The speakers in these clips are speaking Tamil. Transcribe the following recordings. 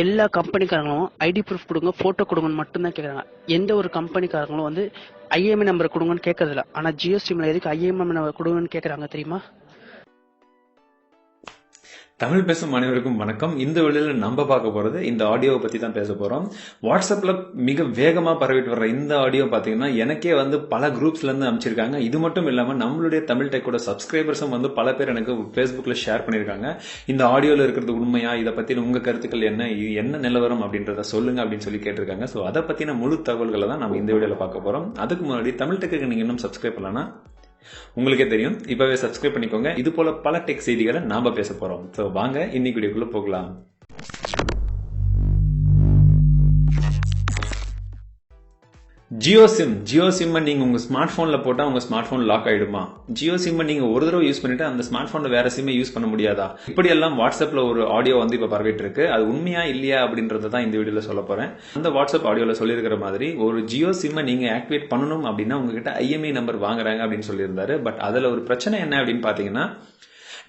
எல்லா கம்பெனிக்காரங்களும் ஐடி ப்ரூஃப் கொடுங்க போட்டோ கொடுங்கன்னு மட்டும்தான் கேட்குறாங்க எந்த ஒரு கம்பெனிக்காரங்களும் வந்து ஐஎம்ஐ நம்பர் கொடுங்கன்னு கேட்கறதில்ல ஆனால் ஜிஎஸ்டி ஜியோ சிம்ல எதுக்கு ஐஎம்ஐ நம்பர் கொடுங்கன்னு கேட்குறாங்க தெரியுமா? தமிழ் பேசும் அனைவருக்கும் வணக்கம். இந்த வேளையில நம்ம பார்க்க போறது இந்த ஆடியோவை பத்தி தான் பேச போறோம். வாட்ஸ்அப்ல மிக வேகமா பரவிட்டு வர்ற இந்த ஆடியோ பாத்தீங்கன்னா எனக்கே வந்து பல குரூப்ஸ்ல இருந்து அமைச்சிருக்காங்க இது மட்டும் இல்லாம நம்மளுடைய தமிழ் டெக்கோட சப்ஸ்கிரைபர்ஸும் வந்து பல பேர் எனக்கு ஃபேஸ்புக்கில் ஷேர் பண்ணிருக்காங்க. இந்த ஆடியோல இருக்கிறது உண்மையா? இதை பத்தி உங்க கருத்துக்கள் என்ன? இது என்ன நிலவரம் அப்படின்றத சொல்லுங்க அப்படின்னு சொல்லி கேட்டிருக்காங்க. ஸோ அதை பத்தின முழு தகவல்களை தான் நம்ம இந்த வீடியோல பார்க்க போறோம். அதுக்கு முன்னாடி தமிழ் டெக்கு நீங்க இன்னும் சப்ஸ்கிரைப் பண்ணலன்னா உங்களுக்கே தெரியும். இப்பவே சப்ஸ்கிரைப் பண்ணிக்கோங்க. இது போல பல டெக் செய்திகளை நாம பேச போறோம். சோ வாங்க இன்னைக்கு வீடியோக்குள்ள போகலாம். ஜியோ சிம் ஜியோ சிம்மை நீங்கள் உங்கள் ஸ்மார்ட் ஃபோனில் போட்டால் உங்கள் ஸ்மார்ட் ஃபோன் லாக் ஆகிடுமா ஜியோ சிம்மை நீங்கள் ஒரு தடவை யூஸ் பண்ணிட்டு அந்த ஸ்மார்ட் ஃபோனில் வேற சிம்மை யூஸ் பண்ண முடியாதா? இப்படி எல்லாம் வாட்ஸ்அப்பில் ஒரு ஆடியோ வந்து இப்போ பரவிட்டு இருக்கு. அது உண்மையா இல்லையா அப்படின்றத தான் இந்த வீடியோவில் சொல்ல போகிறேன் அந்த வாட்ஸ்அப் ஆடியோவில் சொல்லியிருக்கிற மாதிரி ஒரு ஜியோ சிம்மை நீங்கள் ஆக்டிவேட் பண்ணணும் அப்படின்னா உங்ககிட்ட ஐஎம்ஐ நம்பர் வாங்குறாங்க அப்படின்னு சொல்லியிருந்தாரு. பட் அதில் ஒரு பிரச்சனை என்ன அப்படின்னு பார்த்தீங்கன்னா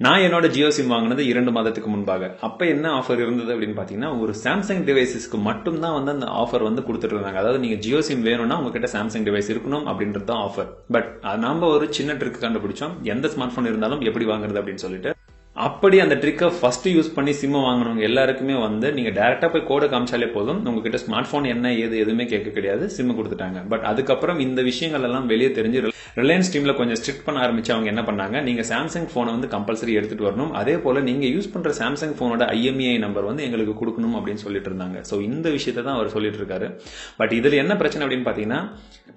நான் என்னோட ஜியோ சிம் வாங்கினது இரண்டு மாதத்துக்கு முன்பாக. அப்ப என்ன ஆஃபர் இருந்தது அப்படின்னு பாத்தீங்கன்னா ஒரு சாம்சங் டிவைசஸ்க்கு மட்டும் தான் வந்து அந்த ஆஃபர் வந்து கொடுத்துட்டு இருந்தாங்க. அதாவது நீங்க ஜியோ சிம் வேணும்னா உங்ககிட்ட சாம்சங் டிவைஸ் இருக்கணும் அப்படின்றது தான் ஆஃபர் பட் நாம ஒரு சின்ன ட்ரிக் கண்டுபிடிச்சோம். எந்த ஸ்மார்ட் போன் இருந்தாலும் எப்படி வாங்குறது அப்படின்னு சொல்லிட்டு அப்படி அந்த ட்ரிக்கை ஃபர்ஸ்ட் யூஸ் பண்ணி சிம் வாங்கினவங்க எல்லாருக்குமே வந்து நீங்க டைரக்டா போய் கோடை காமிச்சாலே போதும். உங்ககிட்ட ஸ்மார்ட் போன் என்ன ஏது எதுவுமே கேட்க கிடையாது. சிம் கொடுத்துட்டாங்க. பட் அதுக்கப்புறம் இந்த விஷயங்கள் எல்லாம் வெளியே தெரிஞ்சு ரிலையன்ஸ் டீம்ல கொஞ்சம் ஸ்ட்ரிக்ட் பண்ண ஆரம்பிச்சு அவங்க என்ன பண்ணாங்க நீங்க சாம்சங் போனை வந்து கம்பல்சரி எடுத்துட்டு வரணும். அதே போல நீங்க யூஸ் பண்ற சாம்சங் போனோட ஐஎம்இஐ நம்பர் வந்து எங்களுக்கு கொடுக்கணும் அப்படின்னு சொல்லிட்டு இருந்தாங்க. ஸோ இந்த விஷயத்தை தான் அவர் சொல்லிட்டு இருக்காரு. பட் இதுல என்ன பிரச்சனை அப்படின்னு பாத்தீங்கன்னா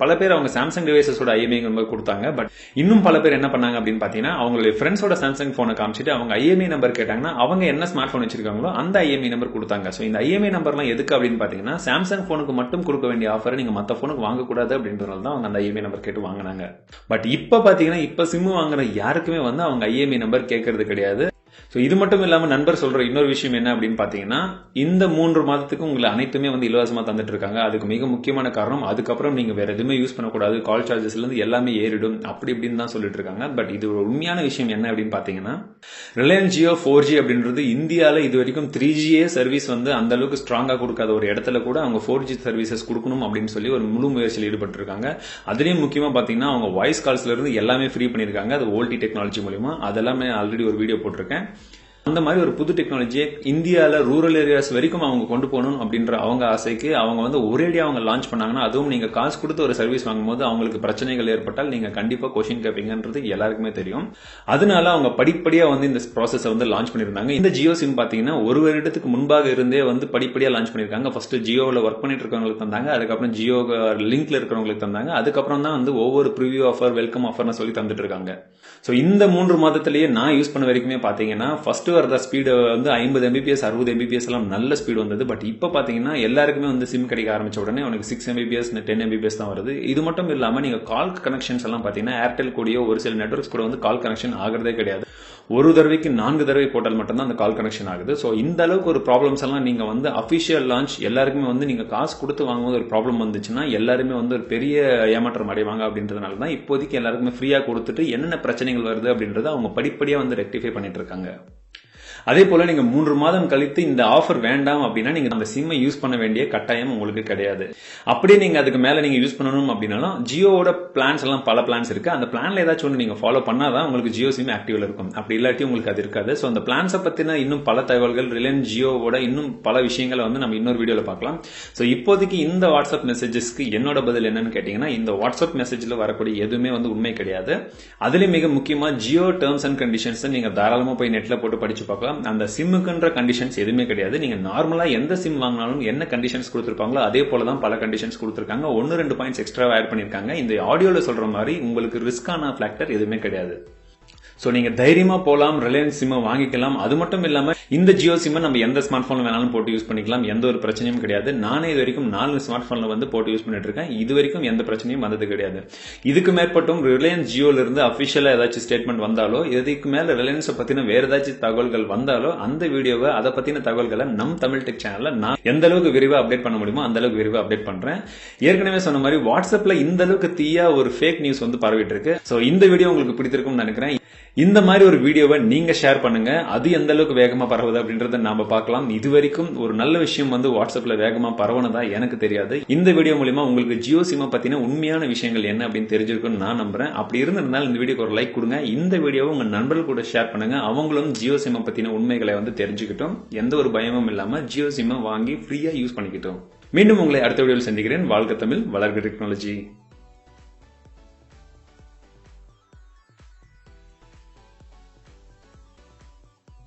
பல பேர் அவங்க சாம்சங் டிவைசஸோட ஐஎம்ஐ நம்பர் கொடுத்தாங்க. பட் இன்னும் பல பேர் என்ன பண்ணாங்க அப்படின்னு பாத்தீங்கன்னா அவங்களுடைய ஃப்ரெண்ட்ஸோட சாம்சங் போனை காமிச்சிட்டு அவங்க ஐஎம்ஐ நம்பர் கேட்டாங்கன்னா அவங்க என்ன ஸ்மார்ட் போன் வச்சிருக்காங்களோ அந்த ஐஎம்ஐ நம்பர் கொடுத்தாங்க. ஸோ இந்த ஐஎம்ஐ நம்பர்லாம் எதுக்கு அப்படின்னு பார்த்தீங்கன்னா சாம்சங் ஃபோனுக்கு மட்டும் கொடுக்க வேண்டிய ஆஃபர் நீங்கள் மற்ற ஃபோனுக்கு வாங்கக்கூடாது அப்படின்றதால தான் அவங்க அந்த ஐஎம்ஐ நம்பர் கேட்டு வாங்கினாங்க. பட் இப்போ பார்த்தீங்கன்னா இப்போ சிம்மு வாங்குற யாருக்குமே வந்து அவங்க ஐஎம்ஐ நம்பர் கேட்கறது கிடையாது. ஸோ இது மட்டும் இல்லாமல் நண்பர் சொல்கிற இன்னொரு விஷயம் என்ன அப்படின்னு பார்த்தீங்கன்னா இந்த மூன்று மாதத்துக்கு உங்களை அனைத்துமே வந்து இலவசமாக தந்துட்டு இருக்காங்க. அதுக்கு மிக முக்கியமான காரணம் அதுக்கப்புறம் நீங்கள் வேறு எதுவுமே யூஸ் பண்ணக்கூடாது. கால் சார்ஜஸ்லேருந்து எல்லாமே ஏறிடும். அப்படி இப்படின்னு தான் சொல்லிட்டு இருக்காங்க. பட் இது ஒரு உண்மையான விஷயம் என்ன அப்படின்னு பார்த்தீங்கன்னா ரிலையன்ஸ் ஜியோ ஃபோர் ஜி அப்படின்றது இந்தியாவில் இது வரைக்கும் த்ரீ ஜியே சர்வீஸ் வந்து அந்த அளவுக்கு ஸ்ட்ராங்காக கொடுக்காத ஒரு இடத்துல கூட அவங்க ஃபோர் ஜி சர்வீசஸ் கொடுக்கணும் அப்படின்னு சொல்லி ஒரு முழு முயற்சியில் ஈடுபட்டிருக்காங்க. அதுலேயும் முக்கியமாக பார்த்தீங்கன்னா அவங்க வாய்ஸ் கால்ஸ்லேருந்து எல்லாமே ஃப்ரீ பண்ணியிருக்காங்க. அது ஓல்டி டெக்னாலஜி மூலிமா அதெல்லாமே ஆல்ரெடி ஒரு வீடியோ போட்டிருக்கேன். அந்த மாதிரி ஒரு புது டெக்னாலஜியை இந்தியாவில் ரூரல் ஏரியாஸ் வரைக்கும் அவங்க கொண்டு போகணும் அப்படின்ற அவங்க ஆசைக்கு அவங்க வந்து ஒரேடியாக அவங்க லான்ச் பண்ணாங்கன்னா அதுவும் நீங்கள் காசு கொடுத்து ஒரு சர்வீஸ் வாங்கும்போது அவங்களுக்கு பிரச்சனைகள் ஏற்பட்டால் நீங்கள் கண்டிப்பாக கொஷின் கேட்பீங்கன்றது எல்லாருக்குமே தெரியும். அதனால அவங்க படிப்படியாக வந்து இந்த ப்ராசஸை வந்து லான்ச் பண்ணியிருந்தாங்க. இந்த ஜியோ சிம் பார்த்தீங்கன்னா ஒரு வருடத்துக்கு முன்பாக இருந்தே வந்து படிப்படியாக லான்ச் பண்ணியிருக்காங்க. ஃபர்ஸ்ட் ஜியோவில் ஒர்க் பண்ணிட்டு இருக்கவங்களுக்கு தந்தாங்க. அதுக்கப்புறம் ஜியோ லிங்க்ல இருக்கிறவங்களுக்கு தந்தாங்க. அதுக்கப்புறம் தான் வந்து ஒவ்வொரு ப்ரிவியூ ஆஃபர் வெல்கம் ஆஃபர்னு சொல்லி தந்துட்டு இருக்காங்க. ஸோ இந்த மூன்று மாதத்திலேயே நான் யூஸ் பண்ண வரைக்குமே பார்த்தீங்கன்னா ஃபர்ஸ்ட் வர்ற ஸ்பீடு uh, வந்து ஐம்பது எம்பிபிஎஸ் அறுபது எம்பிபிஎஸ் எல்லாம் நல்ல ஸ்பீடு வந்தது. பட் இப்போ பார்த்தீங்கன்னா எல்லாருக்குமே வந்து சிம் கிடைக்க ஆரம்பிச்ச உடனே உனக்கு சிக்ஸ் எம்பிபிஎஸ் டென் எம்பிபிஎஸ் தான் வருது. இது மட்டும் இல்லாமல் நீங்கள் கால் கனெக்ஷன்ஸ் எல்லாம் பார்த்தீங்கன்னா ஏர்டெல் கூடயோ ஒரு சில நெட்ஒர்க்ஸ் கூட வந்து கால் கனெக்ஷன் ஆகிறதே கிடையாது. ஒரு தடவைக்கு நான்கு தடவை போட்டால் மட்டும்தான் அந்த கால் கனெக்ஷன் ஆகுது. ஸோ இந்த அளவுக்கு ஒரு ப்ராப்ளம்ஸ் எல்லாம் நீங்கள் வந்து அஃபிஷியல் லான்ச் எல்லாருக்குமே வந்து நீங்கள் காசு கொடுத்து வாங்கும்போது ஒரு ப்ராப்ளம் வந்துச்சுன்னா எல்லாருமே வந்து ஒரு பெரிய ஏமாற்றம் அடைவாங்க அப்படின்றதுனால தான் இப்போதைக்கு எல்லாருக்குமே ஃப்ரீயாக கொடுத்துட்டு என்னென்ன பிரச்சனைகள் வருது அப்படின்றத அவங்க படிப்படியாக வந்து ரெக்டிஃபை பண்ணிட்டு இருக்காங்க. அதே போல நீங்க மூன்று மாதம் கழித்து இந்த ஆஃபர் வேண்டாம் அப்படின்னா நீங்க அந்த சிம்மை யூஸ் பண்ண வேண்டிய கட்டாயம் உங்களுக்கு கிடையாது. அப்படியே நீங்க அதுக்கு மேல நீங்க யூஸ் பண்ணணும் அப்படின்னாலும் ஜியோவோட பிளான்ஸ் எல்லாம் பல பிளான்ஸ் இருக்கு. அந்த பிளான்ல ஏதாச்சும் ஒன்று நீங்க ஃபாலோ பண்ணாதான் உங்களுக்கு ஜியோ சிம் ஆக்டிவ்ல இருக்கும். அப்படி இல்லாட்டி உங்களுக்கு அது இருக்காது. ஸோ அந்த பிளான்ஸை பத்தின இன்னும் பல தகவல்கள் ரிலையன்ஸ் ஜியோவோட இன்னும் பல விஷயங்களை வந்து நம்ம இன்னொரு வீடியோல பார்க்கலாம். ஸோ இப்போதைக்கு இந்த வாட்ஸ்அப் மெசேஜஸ்க்கு என்னோட பதில் என்னன்னு கேட்டீங்கன்னா இந்த வாட்ஸ்அப் மெசேஜ்ல வரக்கூடிய எதுவுமே வந்து உண்மை கிடையாது. அதுலயும் மிக முக்கியமா ஜியோ டேர்ம்ஸ் அண்ட் கண்டிஷன்ஸ் நீங்க தாராளமா போய் நெட்ல போட்டு படிச்சு பார்க்கலாம். அந்த சிம்முக்குன்ற கண்டிஷன்ஸ் எதுவுமே கிடையாது. நீங்க நார்மலா எந்த சிம் வாங்கினாலும் என்ன கண்டிஷன்ஸ் கொடுத்துருப்பாங்களோ அதே போல தான் பல கண்டிஷன்ஸ் கொடுத்துருக்காங்க. ஒன்னு ரெண்டு பாயிண்ட்ஸ் எக்ஸ்ட்ரா ஆட் பண்ணிருக்காங்க இந்த ஆடியோல சொல்ற மாதிரி உங்களுக்கு ரிஸ்கான ஃபேக்டர் எதுவுமே கிடையாது. ஸோ நீங்க தைரியமா போகலாம் ரிலையன்ஸ் சிம்மை வாங்கிக்கலாம். அது மட்டும் இல்லாம இந்த ஜியோ சிம்மை நம்ம எந்த ஸ்மார்ட் போன் வேணாலும் போட்டு யூஸ் பண்ணிக்கலாம். எந்த ஒரு பிரச்சனையும் கிடையாது. நானே இது வரைக்கும் நாலு ஸ்மார்ட் போன்ல வந்து போட்டு யூஸ் பண்ணிட்டு இருக்கேன் இது வரைக்கும் எந்த பிரச்சனையும் வந்தது கிடையாது. இதுக்கு மேற்பட்டும் ரிலையன்ஸ் ஜியோல இருந்து அபிஷியலா ஏதாச்சும் ஸ்டேட்மெண்ட் வந்தாலோ இதுக்கு மேல ரிலையன்ஸை பத்தின வேற ஏதாச்சும் தகவல்கள் வந்தாலோ அந்த வீடியோவை அதை பத்தின தகவல்களை நம் தமிழ் டெக் சேனல்ல நான் எந்த அளவுக்கு விரிவா அப்டேட் பண்ண முடியுமோ அந்த அளவுக்கு விரிவா அப்டேட் பண்றேன். ஏற்கனவே சொன்ன மாதிரி வாட்ஸ்அப்ல இந்த அளவுக்கு தீயா ஒரு ஃபேக் நியூஸ் வந்து பரவிட்டு இருக்கு ஸோ இந்த வீடியோ உங்களுக்கு பிடித்திருக்கும்னு நினைக்கிறேன். இந்த மாதிரி ஒரு வீடியோவை நீங்க ஷேர் பண்ணுங்க. அது எந்த அளவுக்கு வேகமா பரவுது அப்படின்றத நாம பார்க்கலாம். இது வரைக்கும் ஒரு நல்ல விஷயம் வந்து வாட்ஸ்அப்ல வேகமா பரவனதா எனக்கு தெரியாது. இந்த வீடியோ மூலியமா உங்களுக்கு ஜியோ சிம்மை பத்தின உண்மையான விஷயங்கள் என்ன அப்படின்னு தெரிஞ்சிருக்கும்னு நான் நம்புறேன். அப்படி இருந்திருந்தால் இந்த வீடியோக்கு ஒரு லைக் கொடுங்க. இந்த வீடியோவை உங்க நண்பர்கள் கூட ஷேர் பண்ணுங்க. அவங்களும் ஜியோ சிம்மை பத்தின உண்மைகளை வந்து தெரிஞ்சுக்கிட்டோம். எந்த ஒரு பயமும் இல்லாம ஜியோ சிம்மை வாங்கி ஃப்ரீயா யூஸ் பண்ணிக்கிட்டோம். மீண்டும் உங்களை அடுத்த வீடியோவில் சந்திக்கிறேன். வாழ்க்கை தமிழ் வளர்க டெக்னாலஜி